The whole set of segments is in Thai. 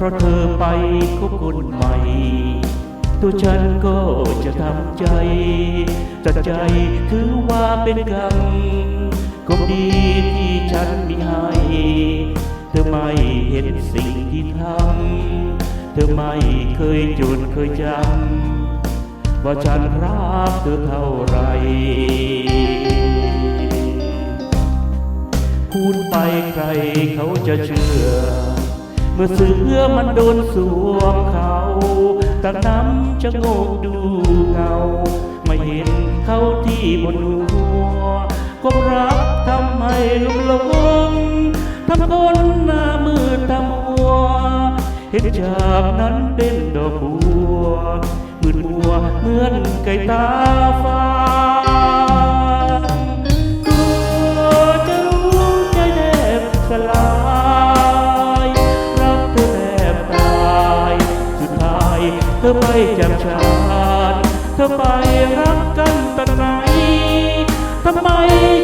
พราะเธอไปคบคนใหม่ ตัวฉันก็จะทำใจตัดใจถือว่าเป็นกรรมก็ดีที่ฉันมีให้ เธอไม่เห็นสิ่งที่ทำ เธอไม่เคยจดเคยจำ ว่าฉันรักเธอเท่าไร พูดไปใครเขาจะเชื่อ มื่อเสือมันโดนสวมเขาตาน้ำจะโงกดูเงาไม่เห็นเขาที่บนหัวก็รักทำให้ลุ่มหลงทำคนหน้ามืดทำหัว เห็นจากนั้นเป็นดอกบัวมืดมัวเหมือนไก่ตาฟ้ากลัวจะรู้ใจแนบสลา เธอไปจากฉันเธอไปรักกันตอนไหนทำไม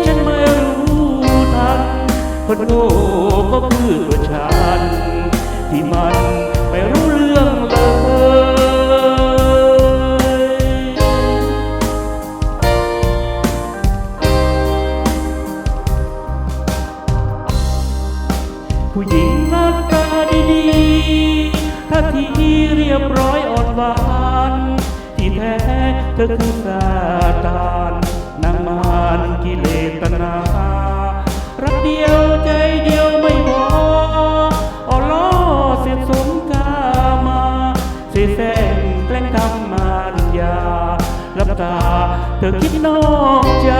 ฉันไม่รู้ทันคนโง่ก็คือตัวฉัน ที่มันไม่รู้เรื่องเลยผู้หญิง ท่าทีเรียบร้อยอ่อนหวาน ที่แท้เธอคือซาตานนางมารกิเลสตนา รักเดียวใจเดียวไม่พออ่อล้อเสียสมกามาเสียแสงแกล้งทำมารยาลับตาเธอคิดนอกใจ